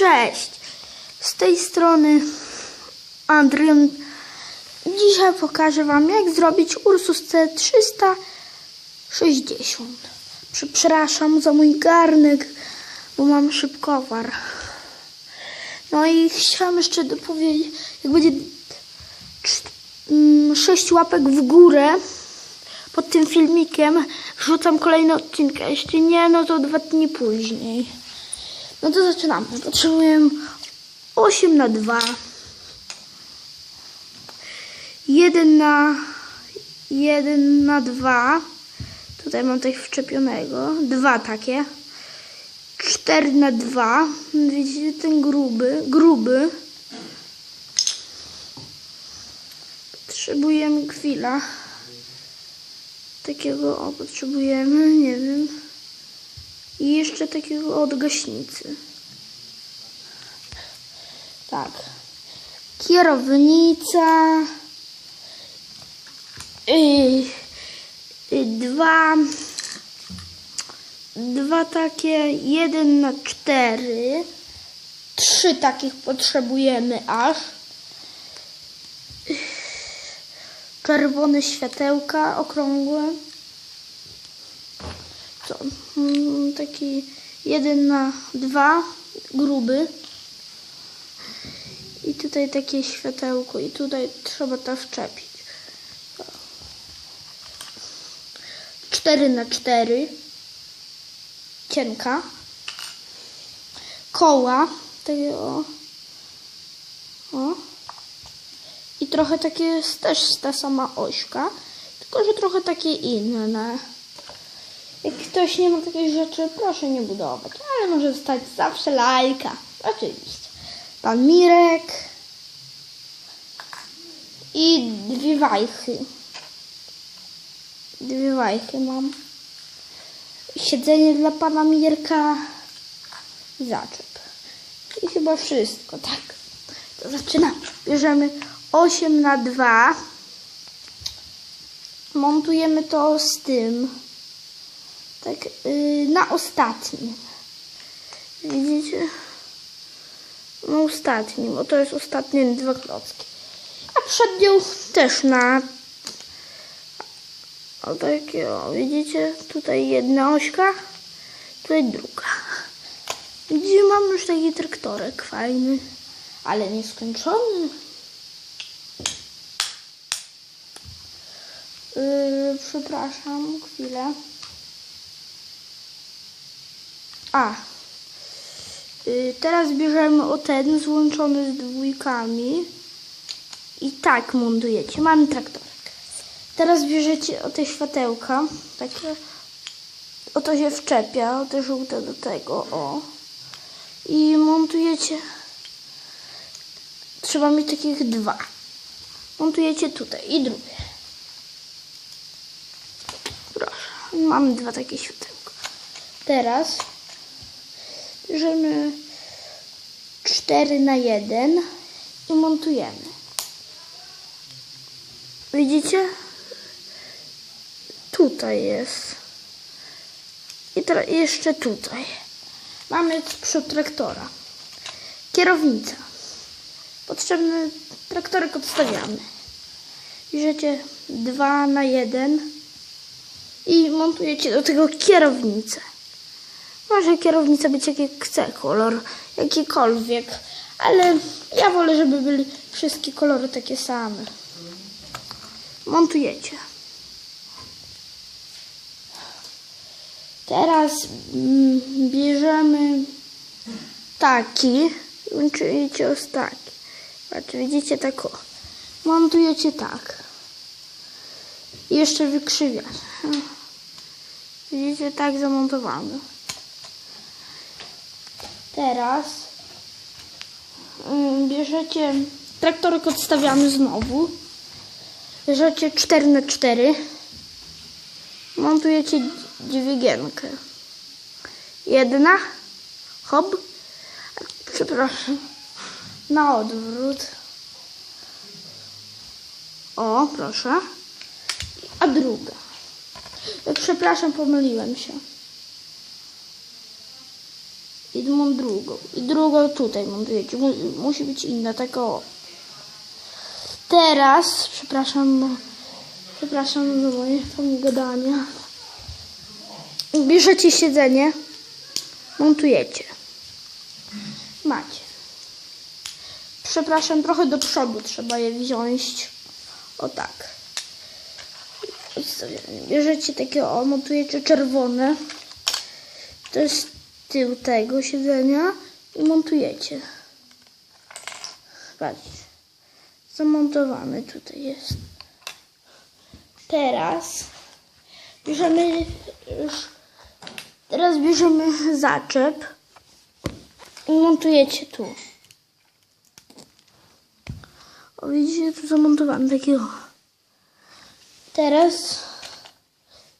Cześć! Z tej strony Andrian. Dzisiaj pokażę Wam, jak zrobić Ursus C360. Przepraszam za mój garnek, bo mam szybkowar. No i chciałam jeszcze dopowiedzieć, jak będzie cz- mm, sześć łapek w górę pod tym filmikiem, wrzucam kolejny odcinek. Jeśli nie, no to dwa dni później. No to zaczynamy. Potrzebuję 8 na 2. 1 na 1 na 2. Tutaj mam coś wczepionego. Dwa takie. 4 na 2. Widzicie ten gruby, gruby. Potrzebujemy chwila. Takiego, o, potrzebujemy, nie wiem. I jeszcze takiego od gaśnicy. Tak. Kierownica. Yy, yy, dwa. Dwa takie. Jeden na cztery. Trzy takich potrzebujemy aż. Czerwone światełka okrągłe co? Mm, Taki jeden na dwa, gruby. I tutaj takie światełko. I tutaj trzeba to wczepić. Cztery na cztery. Cienka. Koła. Takie o. O. I trochę takie jest też ta sama ośka. Tylko, że trochę takie inne. Jak ktoś nie ma takiej rzeczy, proszę nie budować. Ale może zostać zawsze lajka. Oczywiście. Pan Mirek. I dwie wajchy. Dwie wajchy mam. Siedzenie dla pana Mirka. Zaczep. I chyba wszystko, tak. To zaczynamy. Bierzemy 8 na 2. Montujemy to z tym tak yy, na ostatnim. Widzicie? Na ostatnim, bo to jest ostatnie dwa klocki. A przed nią też na o takie, o, widzicie? Tutaj jedna ośka, tutaj druga. Widzicie, mam już taki traktorek fajny, ale nieskończony. Yy, przepraszam, chwilę. A. Y, teraz bierzemy o ten złączony z dwójkami. I tak montujecie. Mamy traktorek. Teraz bierzecie o te światełka. Takie. O to się wczepia. O te żółte do tego. O. I montujecie. Trzeba mieć takich dwa. Montujecie tutaj i drugie. Proszę. Mamy dwa takie światełka. Teraz bierzemy 4 na 1 i montujemy. Widzicie? Tutaj jest. I teraz jeszcze tutaj. Mamy przód traktora. Kierownica. Potrzebny traktorek odstawiamy. Bierzecie 2 na 1 i montujecie do tego kierownicę. Może kierownica być jaki chce kolor, jakikolwiek, ale ja wolę, żeby byli wszystkie kolory takie same. Montujecie. Teraz mm, bierzemy taki, łączycie ostaki. Patrz, widzicie tak o. Montujecie tak. Jeszcze wykrzywiacie. Widzicie, tak zamontowany. Teraz ym, bierzecie traktorek odstawiamy znowu. Bierzecie 4 na 4 Montujecie dźwigienkę. Jedna. Hop. Przepraszam. Na odwrót. O, proszę. A druga. Przepraszam, pomyliłem się. I mam drugą. I drugą tutaj montujecie. Mu, musi być inna, tak o. Teraz, przepraszam, przepraszam za moje gadania. Bierzecie siedzenie, montujecie. Macie. Przepraszam, trochę do przodu trzeba je wziąć. O tak. Bierzecie takie, o, montujecie czerwone. To jest tył tego siedzenia i montujecie. Patrzcie. Zamontowany tutaj jest. Teraz bierzemy już, teraz bierzemy zaczep i montujecie tu. O, widzicie, tu zamontowany takiego. Teraz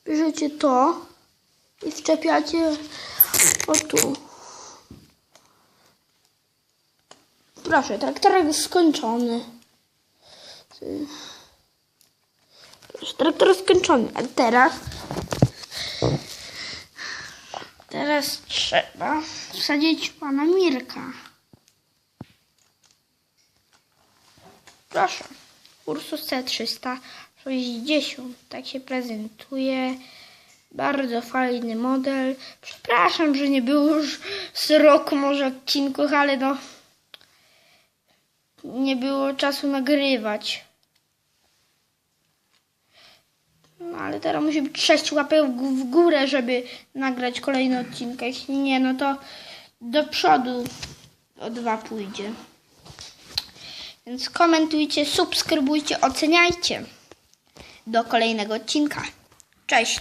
bierzecie to i wczepiacie o tu. Proszę, traktorek jest skończony. Proszę, traktor jest skończony. A teraz... Teraz trzeba wsadzić pana Mirka. Proszę. Ursus C360. Tak się prezentuje. Bardzo fajny model. Przepraszam, że nie było już z roku może odcinków, ale no nie było czasu nagrywać. No ale teraz musi być 6 łapek w górę, żeby nagrać kolejny odcinek. Jeśli nie, no to do przodu o dwa pójdzie. Więc komentujcie, subskrybujcie, oceniajcie. Do kolejnego odcinka. Cześć!